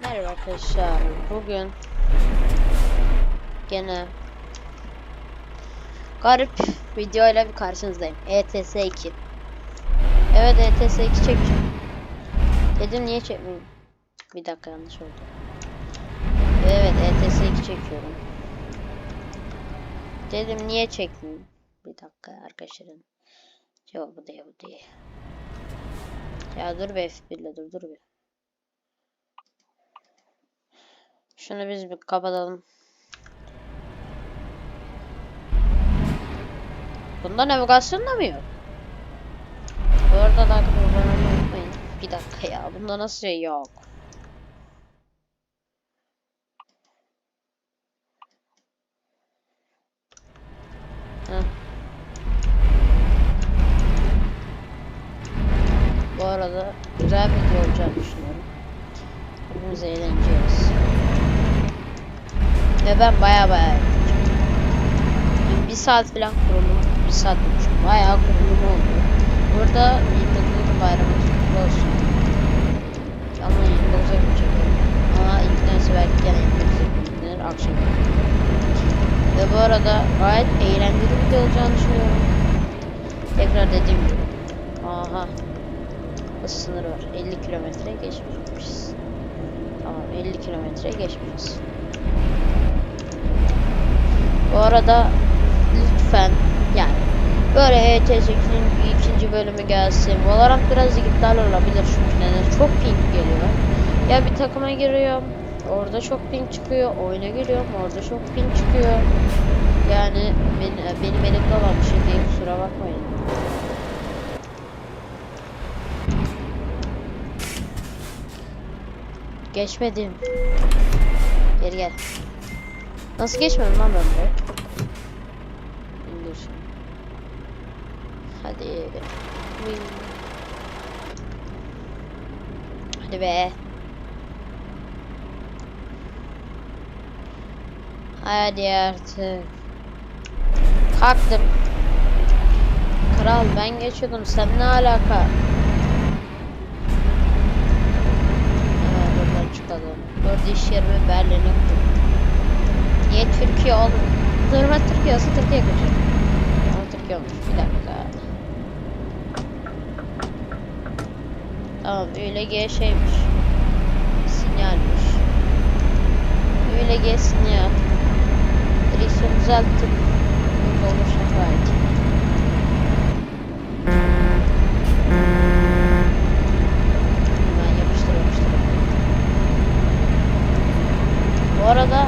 Merhaba arkadaşlar. Bugün gene garip videoyla bir karşınızdayım. ETS 2. Evet ETS 2 çekeceğim. Dedim niye çekmeyeyim? Bir dakika yanlış oldu. Evet ETS 2 çekiyorum. Dedim niye çekmeyeyim? Bir dakika arkadaşlarım. Cevabı değil bu değil. Ya dur be F1'le dur dur bir. Şunu biz bir kapatalım. Bunda navigasyon da mı yok? Bu arada da unutmayın. Bir dakika ya. Bunda nasıl şey yok? Bu arada güzel bir video olacağını düşünüyorum. Hepimiz eğleneceğiz. Ve ben baya baya bir saat falan kurulum, bir saat olmuş. Bayağı kurulum oldu. Burada 29 bayramı kutlu olsun. Ama 29'a gün çekerim. Ama ilk belki gene 29'a günler akşam. Ve bu arada gayet eğlenceli bir video olacağını düşünüyorum. Tekrar dediğim gibi. Aha. Bu sınır var. 50 kilometre geçmişiz. Tamam 50 kilometre geçmişiz. Bu arada lütfen yani böyle ETS2'nin ikinci bölümü gelsin. Valorant biraz iptal olabilir çünkü neden? Çok ping geliyor. Ya bir takıma giriyorum. Orada çok ping çıkıyor. Oyuna giriyorum. Orada çok ping çıkıyor. Yani benim, benim elimde olan bir şey değil. Kusura bakmayın. Geçmedim. Geri gel. Nasıl geçmedim lan ben buraya? İndir. Hadi. Wing. Hadi be. Hadi artık. Kalktım. Kral ben geçiyordum. Sen ne alaka? Evet buradan çıkalım. Dört iş yerimi Berlin'e kurdum. Niye Türkiye oğlum? Durma Türkiye olsa Türkiye kaçır. Ama Türkiye olmuş. Bir dakika. Tamam ÜLG şeymiş. Sinyalmiş. ÜLG sinyal. Direksiyon düzelttim. Burada olursa gayet. Bu arada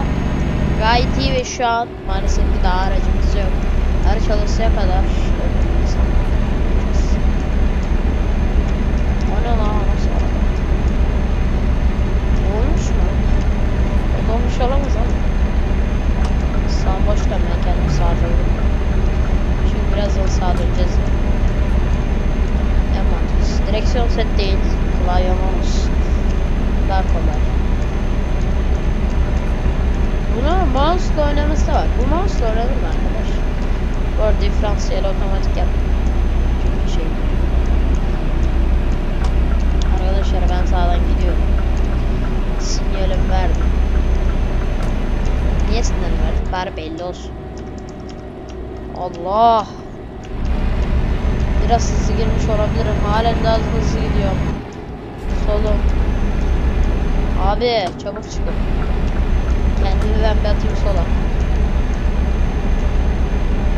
gayet iyi ve şu an maalesef ki daha aracımız yok. Araç alırsaya kadar O ne lan nasıl? Olmuş mu? O dolmuş olamaz ama. Sağ boş dön ben kendimi sağdırdım. Mantıklısı. Direksiyon set değil. Klavye mouse. Daha kolay. Bunu mouse ile oynaması da var. Bu mouse ile oynanır mı arkadaş? Bu arada diferansiyel otomatik yap. Çünkü şey. Arkadaşlar ben sağdan gidiyorum. Sinyalim verdim. Niye sinyal verdim? Bari belli olsun. Allah. Biraz hızlı girmiş olabilirim. Halen daha hızlı gidiyorum. Solum. Abi çabuk çıkın. Kendimi ben bir atayım sola.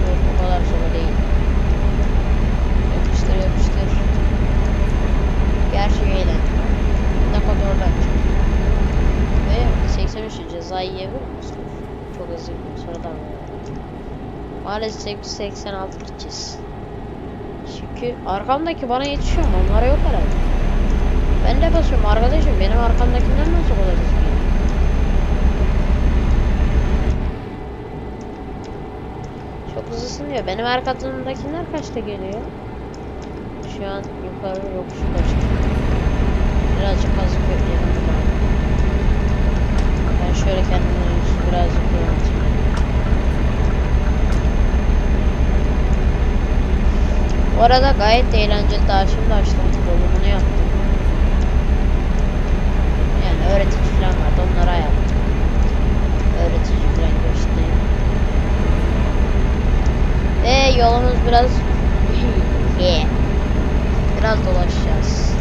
Yok o kadar sola değil. Yapıştır yapıştır. Gerçi. Ne kadar oradan çık. Ve 83 ceza yiyebilir misin? Çok hızlı sonradan. Maalesef 86 gideceğiz. Çünkü arkamdaki bana yetişiyor mu? Onlara yok herhalde. Ben de basıyorum arkadaşım. Benim arkamdakinden nasıl olacak? Çok hızlısın diyor. Benim arkamdakiler kaçta geliyor? Şu an yukarı yokuş kaçtı. Birazcık azıcık bekleyelim. Ben şöyle kendime birazcık yöneteyim. Bu arada gayet eğlenceli daha şimdi açtım. Dolumunu yaptım. Yani öğretici Ve yolumuz biraz biraz dolaşacağız.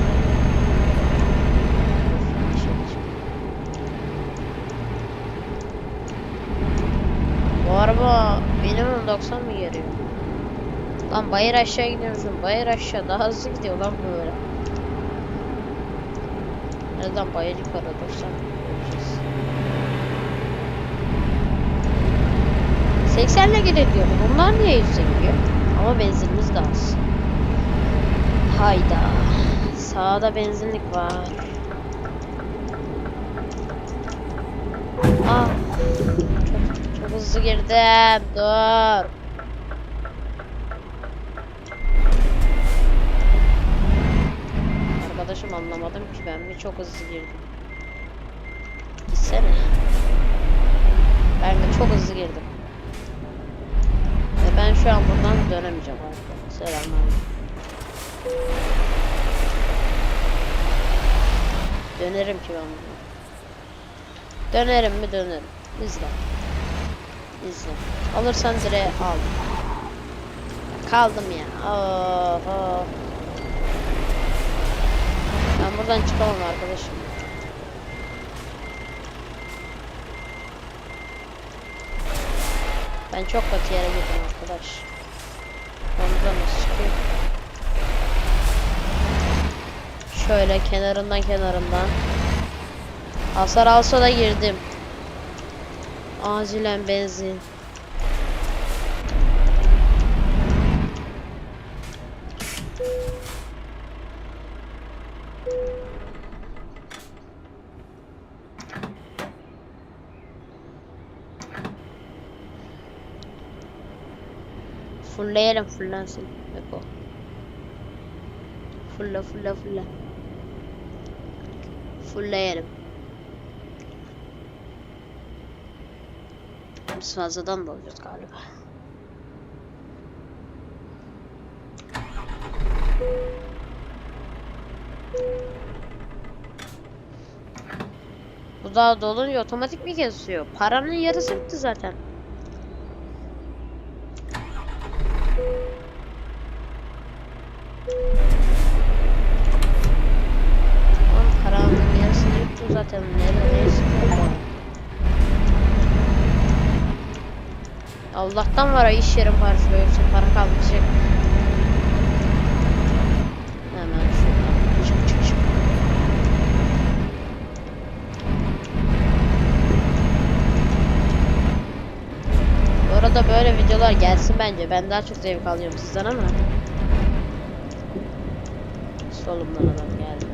Bu araba minimum 90 mı geliyor? Lan bayır aşağı gidiyorsun. Bayır aşağı daha hızlı gidiyor lan böyle. Nereden bayır yukarı 90? 80 ile gidiyor. Bunlar niye 100'e gidiyor? Ama benzinimiz de az. Hayda. Sağda benzinlik var. Ah. Çok, çok hızlı girdim. Dur. Arkadaşım anlamadım ki ben mi çok hızlı girdim. Gitsene. Ben de çok hızlı girdim. Şu an buradan dönemeyeceğim arkadaşlar. Selamünaleyküm. Dönerim ki ben buradan. Dönerim mi dönerim. İzle. İzle. Alırsan direğe al. Kaldım ya. Oh, oh. Ben buradan çıkamam arkadaşım. Ben çok kötü yere girdim arkadaş. Buradan nasıl çıkayım? Şöyle kenarından kenarından. Hasar alsa da girdim. Acilen benzin. Fullleyelim fullensin. Beko. Fulle fulle fulle. Fullleyelim. Biz fazladan da olacağız galiba. Bu daha dolunca otomatik mi kesiyor? Paranın yarısı bitti zaten. Allah'tan var iş yerim parası yoksa para kalmayacak. Hemen şuradan çık çık çık. Bu böyle videolar gelsin bence. Ben daha çok zevk alıyorum sizden ama. Solumdan adam geldi.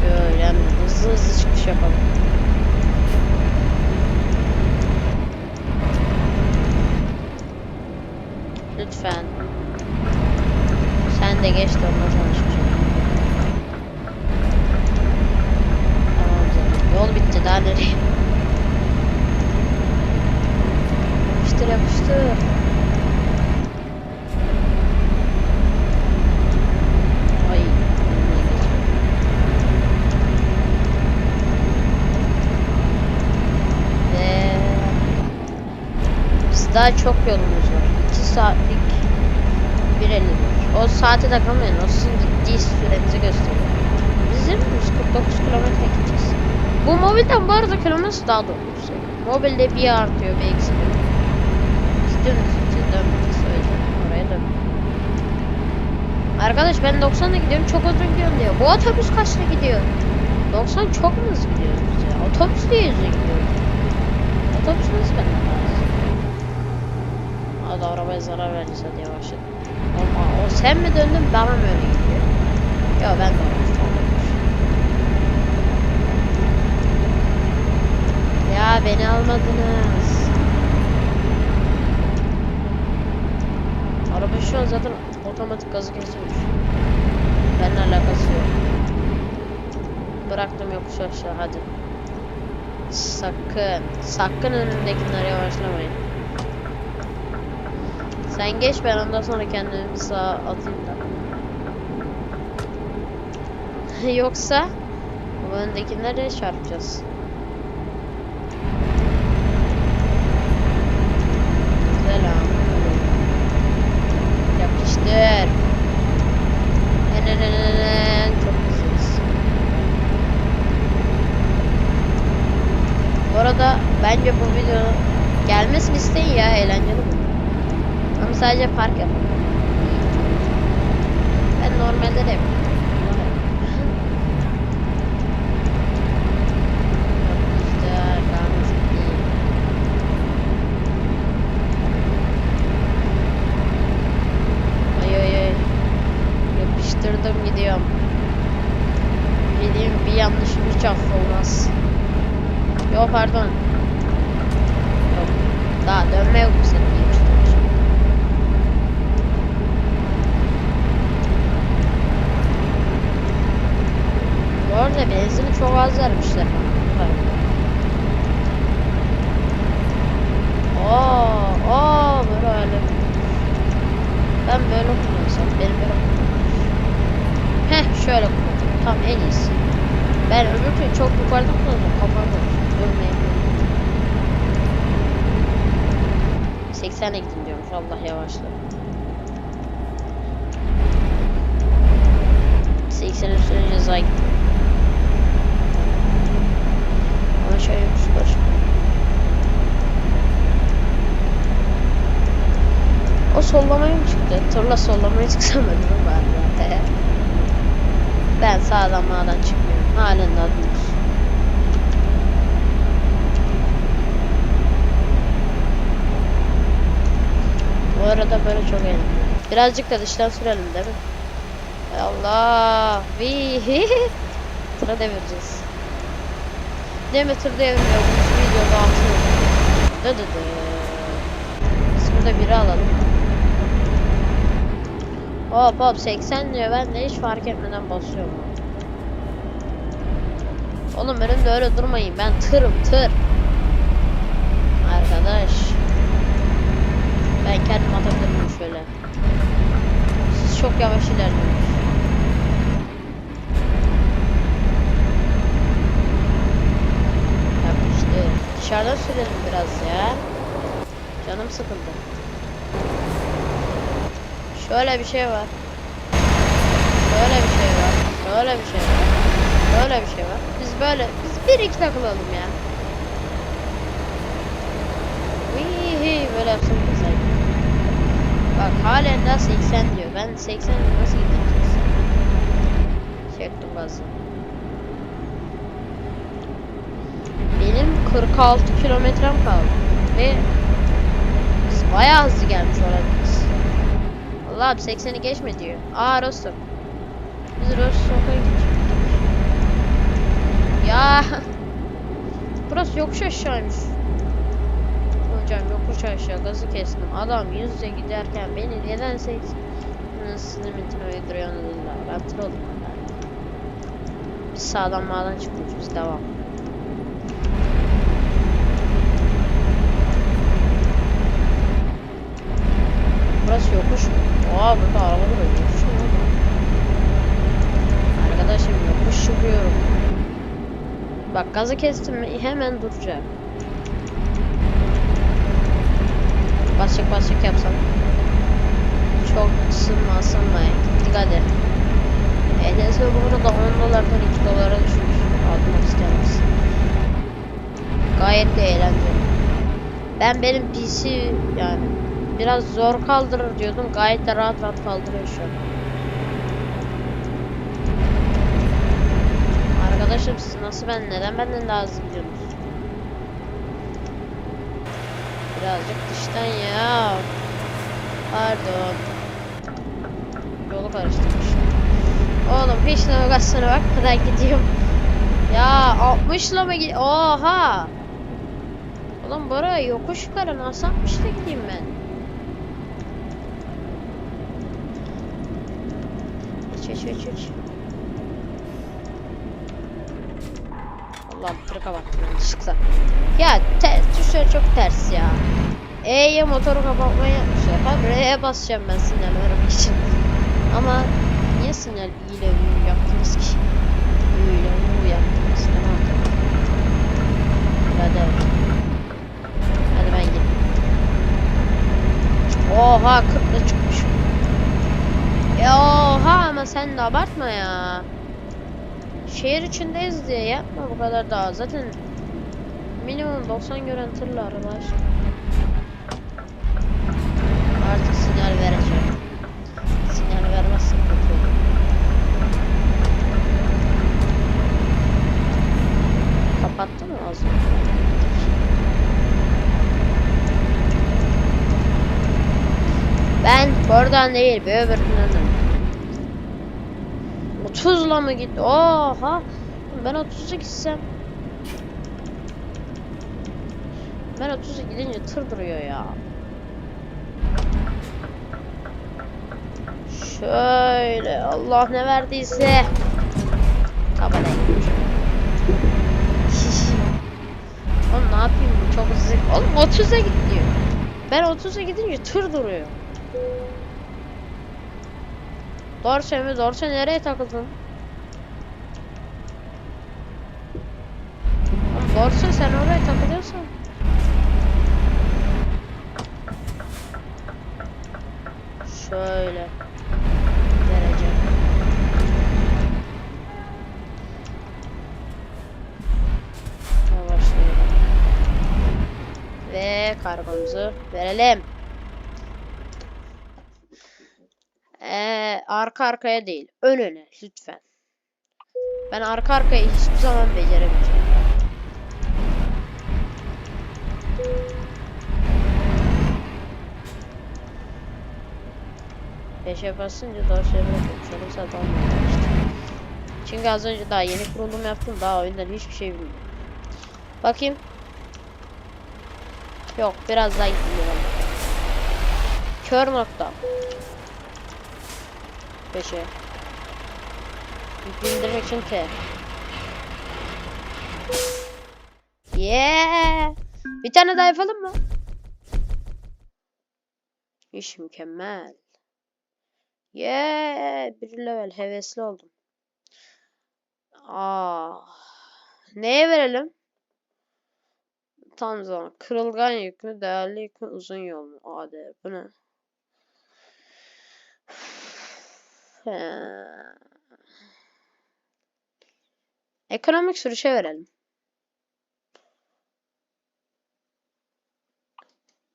Şöyle hızlı hızlı çıkış yapalım. Lütfen. Sen de geç de onunla tanışmışım. Tamam canım. Yol bitti daha nereye? Yapıştır yapıştır. Daha çok yolumuz var. 2 saatlik bir var. O saate takılmayın. O sizin gittiği sürenizi gösteriyor. Bizim 149 kilometre gideceğiz. Bu mobilden bu arada kilometre daha doğrusu. Mobilde bir artıyor bir eksiliyor. Gideceğiz dönmeyeceğiz. Söyleyeceğim. Oraya dönmeyeceğiz. Arkadaş ben 90'la gidiyorum çok hızlı gidiyorum diyor. Bu otobüs kaçta gidiyor? 90 çok mu hızlı gidiyoruz ya? Otobüs diye hızlı gidiyoruz. Otobüs nasıl benden daha Hadi arabaya zarar verdiyse diye başladım. Ama o sen mi döndün bana mı öyle gidiyor? Yok ben olmuş. Ya beni almadınız. Araba şu an zaten otomatik gazı kesiyormuş. Benimle alakası yok. Bıraktım yokuş aşağı hadi. Sakın, sakın önündekilere yavaşlamayın. Sen geç ben ondan sonra kendimi sağa atayım da. Yoksa bu öndekilere çarpacağız. Selam. Yapıştır. Enenenenen. Çok hızlıyız. Bu arada bence bu video Gelmesini isteyin ya eğlenceli bu. Ama sadece park yapın. Ben normalde de yapıyorum. Yapıştırdım gidiyorum. Gideyim bir yanlışım hiç affolmaz. Yo pardon. Yok. Daha dönme yok mu senin Arada benzini çok az vermişler. Aa, aa böyle. Ben böyle kullansam, benim böyle Heh şöyle kullanacağım. Tam en iyisi. Ben öbürkü çok yukarıda kullanacağım. Kafamda. Ölmeyebilirim. 80'e gidin diyormuş. Allah yavaşla. 80 üstüne ceza gittim. Ama şöyle bir var. O sollamaya mı çıktı? Tırla sollamaya çıksam ölürüm ben de. Ben sağdan mağdan çıkmıyorum. Halen dümdüz. Bu arada böyle çok eğlenceli. Birazcık da dıştan sürelim değil mi? Allah. Vihi. Tıra devireceğiz. Değil mi tır devirmiyor? Bu videoda atıyor. Dı dı dı. Biz burada biri alalım. Hop hop 80 diyor ben de hiç fark etmeden basıyorum. Oğlum önümde öyle durmayın ben tırım tır. Arkadaş. Ben kendim atabilirim şöyle. Siz çok yavaş ilerliyorsunuz. Yapmıştı. Dışarıdan sürelim biraz ya. Canım sıkıldı. Şöyle bir şey var. Şöyle bir şey var. Şöyle bir şey var. Böyle bir şey var. Biz böyle, biz bir iki takılalım ya. Vihi böyle yapsın güzel. Bak halen daha 80 diyor. Ben 80 nasıl gideceğiz? Çektim gazı. Benim 46 kilometrem kaldı. Ve biz bayağı hızlı gelmiş olabiliriz. Allah abi 80'i geçme diyor. Aa Rostov. Biz Rostov'a gideceğiz. Ya. Burası yokuş aşağıymış. Hocam yokuş aşağı gazı kestim. Adam yüzle giderken beni neden 80 Nasıl limitini uyduruyorsun dediler. Ben ben. Biz sağdan mağdan çıkıyoruz biz devam. Burası yokuş? Oha burada araba da yokuş mu? Arkadaşım yokuş çıkıyorum. Bak gazı kestim mi hemen duracak. Basacak basacak yapsam. Çok ısınma ısınma. Gittik hadi. ETS bu arada 10 dolardan 2 dolara düşmüş. Almak ister misin? Gayet de eğlenceli. Ben benim PC yani biraz zor kaldırır diyordum. Gayet de rahat rahat kaldırıyor şu an. Arkadaşım siz nasıl ben neden benden daha hızlı gidiyorsunuz? Birazcık dıştan ya. Pardon. Yolu karıştırmış. Oğlum hiç navigasyona bakmadan gidiyorum. Ya 60 ile mi gidiyor? Oha! Oğlum buraya yokuş yukarı nasıl 60 ile gideyim ben? Geç geç geç geç. Allah tırı kapattım yanlışlıkla. Ya te tuşlar çok ters ya. E'ye motoru kapatmayı yapmışlar. Tabii R'ye basacağım ben sinyal vermek için. Ama niye sinyal i ile yaptınız ki? U ile U yaptınız. Tamam tamam. Hadi. Hadi ben gideyim. Oha ama sen de abartma ya. Şehir içindeyiz diye yapma bu kadar daha. Zaten minimum 90 gören tırla arabalar. Artık sinyal vereceğim. Sinyal vermezsin kötü Kapattı mı az Ben buradan değil bir öbür 30'la mı gitti? Oha! Ben 30'a gitsem. Ben 30'a gidince tır duruyor ya. Şöyle Allah ne verdiyse. Tabelaya geçiyorum. Oğlum ne yapayım bu çok hızlı. Oğlum 30'a git diyor. Ben 30'a gidince tır duruyor. Dorse mi? Dorse nereye takıldın? Dorse sen oraya takılıyorsan. Şöyle. Derece. Yavaşlayalım. Ve kargomuzu verelim. Ee, arka arkaya değil. Ön öne lütfen. Ben arka arkaya hiçbir zaman beceremeyeceğim. Beşe basınca bırakıyorum. Şöyle zaten işte. Çünkü az önce daha yeni kurulum yaptım. Daha oyundan hiçbir şey bilmiyorum. Bakayım. Yok biraz daha gidiyorum. Kör nokta. Beşe. Yük indirmek için T. Yeah. Bir tane daha yapalım mı? İş mükemmel. Yeah. Bir level hevesli oldum. Aa. Neye verelim? Tam zaman. Kırılgan yük mü? Değerli yük mü? Uzun yol mu? AD. Bu ne? Ekonomik sürüşe verelim.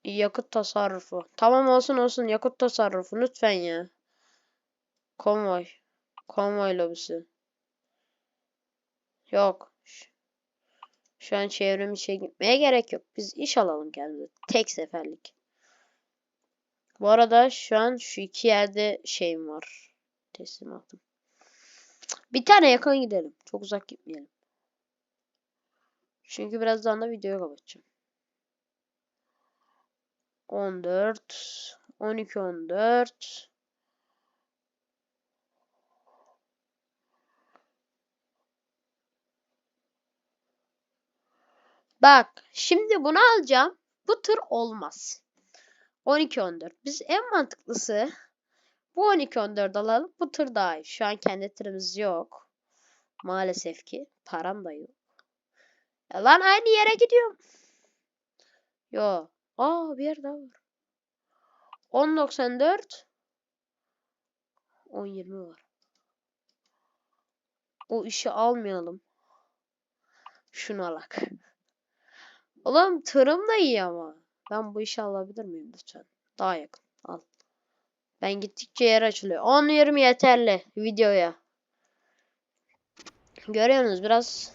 Yakıt tasarrufu. Tamam olsun olsun yakıt tasarrufu lütfen ya. Konvoy. Konvoy lobisi. Yok. Şu an çevrim içe gitmeye gerek yok. Biz iş alalım kendimize. Tek seferlik. Bu arada şu an şu iki yerde şeyim var. Teslimatım. Bir tane yakın gidelim. Çok uzak gitmeyelim. Çünkü birazdan da videoyu kapatacağım. 14 12 14 Bak, şimdi bunu alacağım. Bu tır olmaz. 12 14. Biz en mantıklısı bu 12 14 alalım. Bu tır daha iyi. Şu an kendi tırımız yok. Maalesef ki param da yok. Ya lan aynı yere gidiyorum. Yo. Aa bir yer daha var. 10.94 10.20 var. O işi almayalım. Şunu alak. Oğlum tırım da iyi ama. Ben bu işi alabilir miyim lütfen? Daha yakın. Al. Ben gittikçe yer açılıyor. 10-20 yeterli videoya. Görüyorsunuz biraz.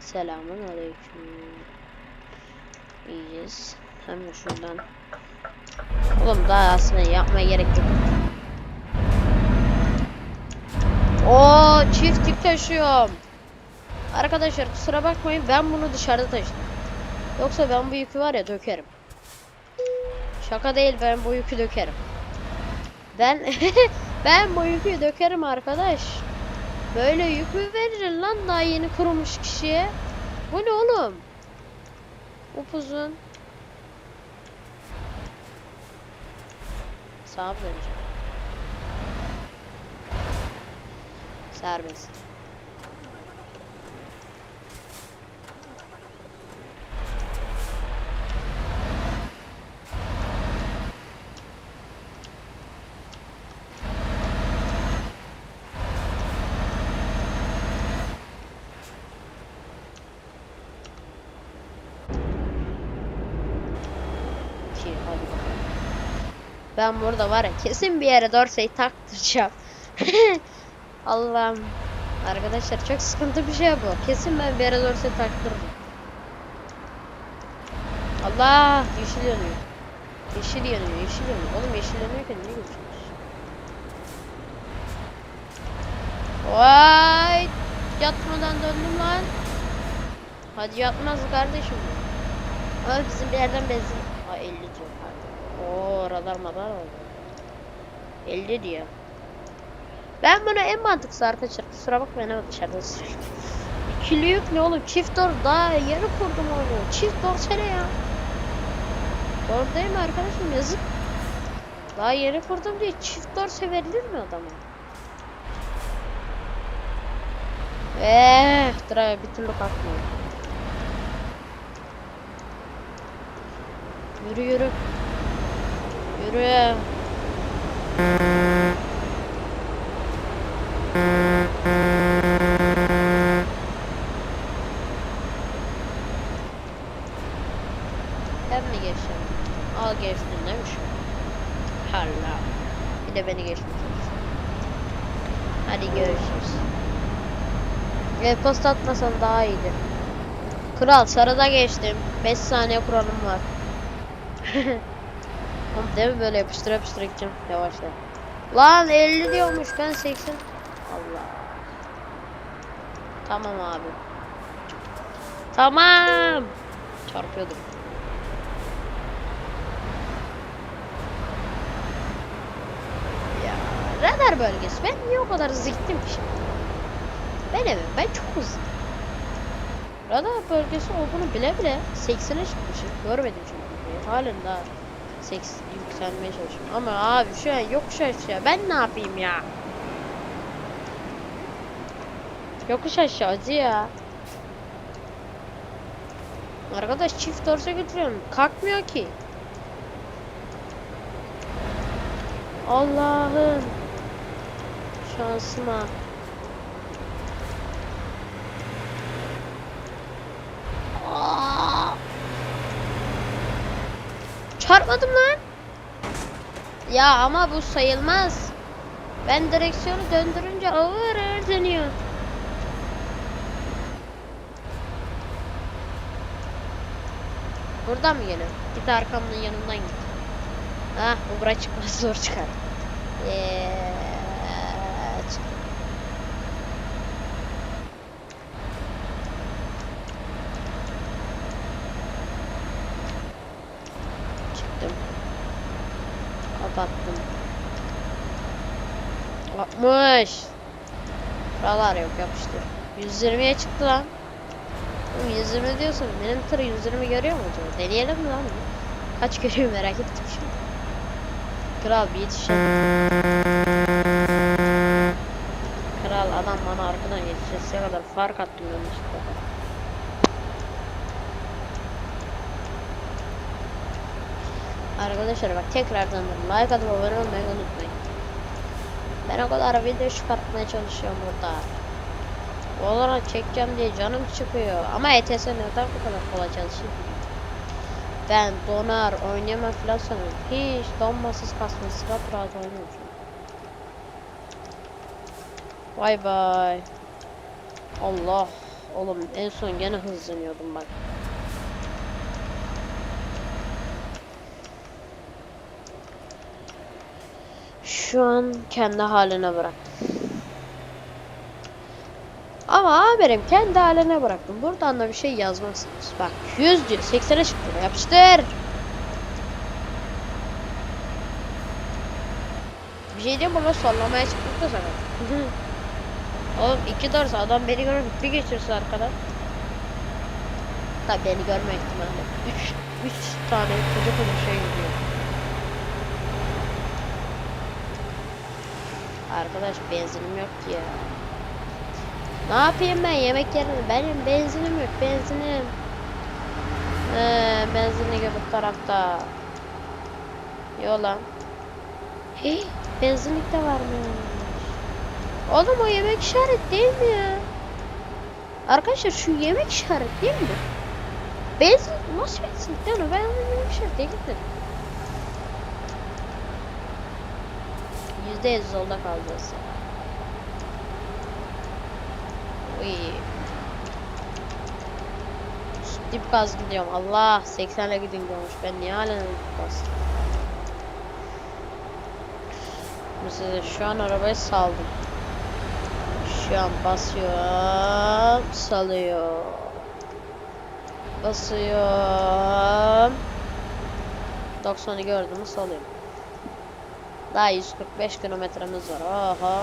Selamun aleyküm. İyiyiz. Hemen şuradan. Oğlum daha aslında yapmaya gerek yok. Oo çift yük taşıyorum. Arkadaşlar kusura bakmayın ben bunu dışarıda taşıdım. Yoksa ben bu yükü var ya dökerim. Şaka değil ben bu yükü dökerim. Ben ben bu yükü dökerim arkadaş. Böyle yük mü verilir lan daha yeni kurulmuş kişiye? Bu ne oğlum? Upuzun. Sağa mı? Serbest. İki, hadi bakalım. Ben burada var ya kesin bir yere Dorsey'i taktıracağım. Allah'ım. Arkadaşlar çok sıkıntı bir şey bu. Kesin ben bir yere Dorsey'i taktırırım. Allah yeşil yanıyor. Yeşil yanıyor, yeşil yanıyor. Oğlum yeşil yanıyorken ne geçiyorsun? Vay! Yatmadan döndüm lan. Hadi yatmaz kardeşim. Ama bizim bir yerden benzin. Ha 50 diyor pardon. Oo radar madar oldu. 50 diyor. Ben bunu en mantıklısı arkadaşlar. Kusura bakmayın ama dışarıda. İkili yük ne oğlum? Çift dor daha yeni kurdum onu. Çift dorsene ya. Doğru değil mi arkadaşım? Yazık. Daha yeni kurdum diye çift dorse verilir mi adama? Eee, drive bir türlü kalkmıyor. Yürü yürü. Yürü. Ben mi geçeceğim? Al geçtin değil mi şu? Halla. Bir de beni geçmiş. Hadi görüşürüz. E-posta atmasan daha iyiydi. Kral sarıda geçtim. 5 saniye kuralım var. Oğlum değil mi böyle yapıştır yapıştır gideceğim yavaşla. Lan 50 diyormuş ben 80. Allah. Tamam abi. Tamam. Çarpıyordum. Ya radar bölgesi. Ben niye o kadar hızlı gittim ki şimdi? Ben evet ben çok hızlı. Radar bölgesi olduğunu bile bile 80'e çıkmışım. Görmedim çünkü. Halen daha 80 yükselmeye çalışıyorum. Ama abi şu an yokuş aşağı. Ben ne yapayım ya? Yokuş aşağı acı ya. Arkadaş çift dorsa götürüyorum. Kalkmıyor ki. Allah'ım. Şansıma. Aa! Çarpmadım lan. Ya ama bu sayılmaz. Ben direksiyonu döndürünce ağır ağır dönüyor. Buradan mı geliyor? Git arkamın yanından git. Ah bu bura çıkmaz zor çıkar. Eee, çık. 60. Buralar yok yapıştır. 120'ye çıktı lan. Oğlum 120 diyorsun. Benim tır 120 görüyor mu acaba? Deneyelim mi lan? Kaç görüyor merak ettim şimdi. Kral bir yetişelim. Kral adam bana arkadan yetişesiye kadar fark attım yanlışlıkla. Arkadaşlar bak tekrardan like atıp abone olmayı unutmayın. Ben o kadar video çıkartmaya çalışıyorum burada. Olarak çekeceğim diye canım çıkıyor. Ama ETS neden bu kadar kolay çalışıyor? Ben donar oynayamam falan sanıyorum. Hiç donmasız kasmasız rahat rahat oynuyorum. Vay bay. Allah. Oğlum en son gene hızlanıyordum bak. Şu an kendi haline bıraktım. Ama haberim kendi haline bıraktım. Buradan da bir şey yazmazsınız. Bak 100 diyor. 80'e çıktı. Yapıştır. Bir şey diyeyim bana sallamaya çıktık da sana. Oğlum iki dorsa adam beni görüp bir geçirse arkadan. Tabi beni görme ihtimali. 3 3 tane koca koca şey gidiyor. Arkadaş benzinim yok ki ya. Ne yapayım ben yemek yerine? Benim benzinim yok benzinim. Ee, benzinlik öbür tarafta. Yola. Hey, benzinlik de varmış. Oğlum o yemek işaret değil mi ya? Arkadaşlar şu yemek işaret değil mi? Benzin nasıl benzinlik lan o? Ben yemek işaret değil dedim. Yüzde yüz yolda kalacağız. Uy. Dip gaz gidiyorum. Allah 80'le gidin diyormuş. Ben niye hala dip gaz? Mesela şu an arabayı saldım. Şu an basıyorum. Salıyor. Basıyorum. 90'ı gördüm salıyorum. Daha 145 kilometremiz var. Oha.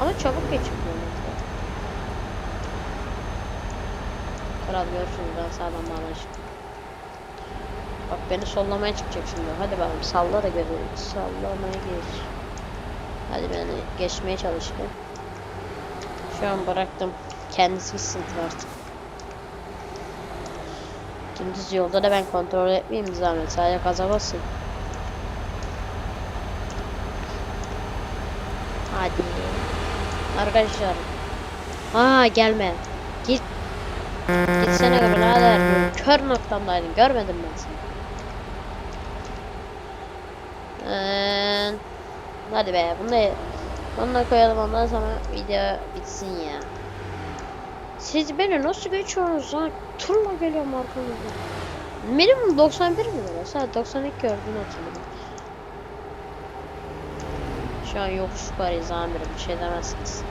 Ama çabuk geçiyor kilometre. Kral görüşürüz ben sağdan bağlaşım. Bak beni sollamaya çıkacak şimdi. Hadi bakalım salla da görelim. Sallamaya geç. Hadi beni geçmeye çalıştı. Şu an bıraktım. Kendisi gitsin artık. Dümdüz yolda da ben kontrol etmeyeyim zahmet. Sadece gaza basın. Hadi. Arkadaşlar. Aa gelme. Git. Gitsene birader. Kör noktamdaydın. Görmedim ben seni. Ee, hadi be. Bunu da, bunu da koyalım ondan sonra video bitsin ya. Siz beni nasıl geçiyorsunuz lan? Turla geliyorum arkamızda. Minimum 91 mi? Sadece 92 gördün hatırladım. Şu an yokuş yukarıyız amirim. Bir şey demezsiniz.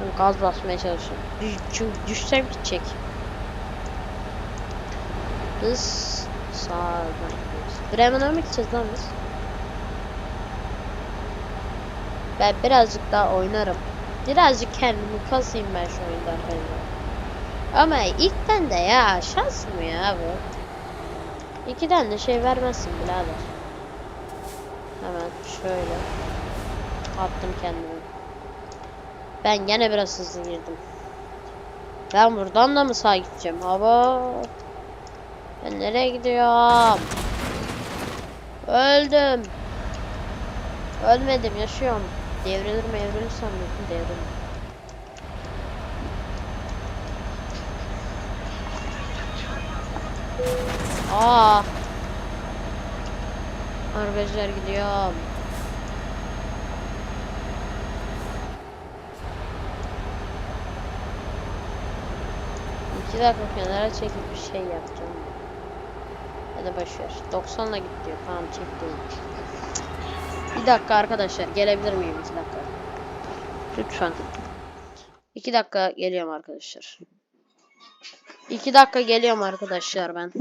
Ben gaz basmaya çalışıyorum. Düş, çünkü düşsem gidecek. Biz sağdan gidiyoruz. Bremen'e mi gideceğiz lan biz? Ben birazcık daha oynarım. Birazcık kendimi kasayım ben şu oyunda. Ama ilkten de ya şans mı ya bu? İkiden de şey vermezsin birader. Hemen şöyle. Attım kendimi. Ben gene biraz hızlı girdim. Ben buradan da mı sağa gideceğim? Hava. Ben nereye gidiyorum? Öldüm. Ölmedim yaşıyorum. Devrilir mi evrilir sanıyordum devrilir. Aa. Arkadaşlar gidiyorum. İki dakika kenara çekip bir şey yapacağım. Hadi boşver. 90'la git diyor. Tamam çek. Bir dakika arkadaşlar. Gelebilir miyim iki dakika? Lütfen. İki dakika geliyorum arkadaşlar. İki dakika geliyorum arkadaşlar ben.